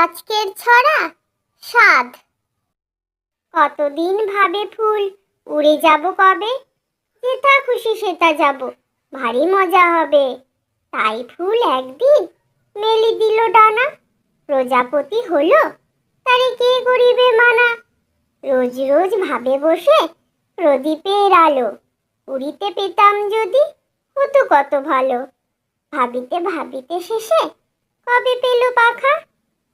আজকের ছড়া স্বাদ। কতদিন ভাবে ফুল, উড়ে যাব কবে? যেটা খুশি সেটা যাব, ভারী মজা হবে। তাই ফুল একদিন মেলি দিল ডানা। প্রজাপতি হলো তারে কে করিবে মানা। রোজ রোজ ভাবে বসে প্রদীপের আলো। উড়িতে পেতাম যদি হতো কত ভালো। ভাবিতে ভাবিতে শেষে কবে পেল পাখা?